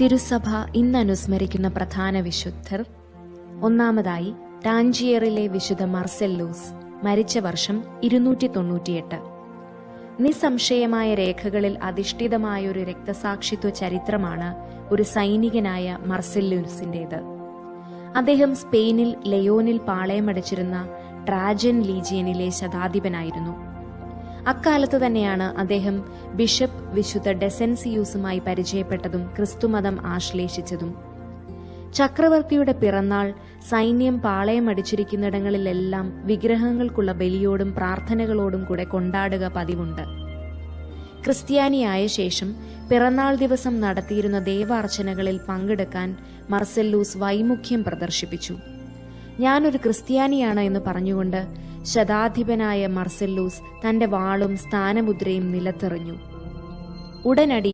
തിരുസഭ ഇന്ന് അനുസ്മരിക്കുന്ന പ്രധാന വിശുദ്ധർ ഒന്നാമതായി ടാഞ്ചിയറിലെ വിശുദ്ധ മർസെല്ലൂസ് മരിച്ച വർഷം ഇരുന്നൂറ്റി തൊണ്ണൂറ്റിയെട്ട് നിസ്സംശയമായ രേഖകളിൽ അധിഷ്ഠിതമായ ഒരു രക്തസാക്ഷിത്വ ചരിത്രമാണ് ഒരു സൈനികനായ മർസെല്ലൂസിന്റേത്. അദ്ദേഹം സ്പെയിനിൽ ലയോനിൽ പാളയമടിച്ചിരുന്ന ട്രാജൻ ലീജിയനിലെ ശതാധിപനായിരുന്നു. അക്കാലത്ത് തന്നെയാണ് അദ്ദേഹം ബിഷപ്പ് വിശുദ്ധ ഡെസെൻസിയൂസുമായി പരിചയപ്പെട്ടതും ക്രിസ്തുമതം ആശ്ലേഷിച്ചതും. ചക്രവർത്തിയുടെ പിറന്നാൾ സൈന്യം പാളയമടിച്ചിരിക്കുന്നിടങ്ങളിലെല്ലാം വിഗ്രഹങ്ങൾക്കുള്ള ബലിയോടും പ്രാർത്ഥനകളോടും കൂടെ കൊണ്ടാടുക പതിവുണ്ട്. ക്രിസ്ത്യാനിയായ ശേഷം പിറന്നാൾ ദിവസം നടത്തിയിരുന്ന ദേവാർച്ചനകളിൽ പങ്കെടുക്കാൻ മർസെല്ലൂസ് വൈമുഖ്യം പ്രദർശിപ്പിച്ചു. ഞാനൊരു ക്രിസ്ത്യാനിയാണ് എന്ന് പറഞ്ഞുകൊണ്ട് ശതാധിപനായ മർസെല്ലൂസ് തന്റെ വാളും സ്ഥാനമുദ്രയും നിലത്തെറിഞ്ഞു. ഉടനടി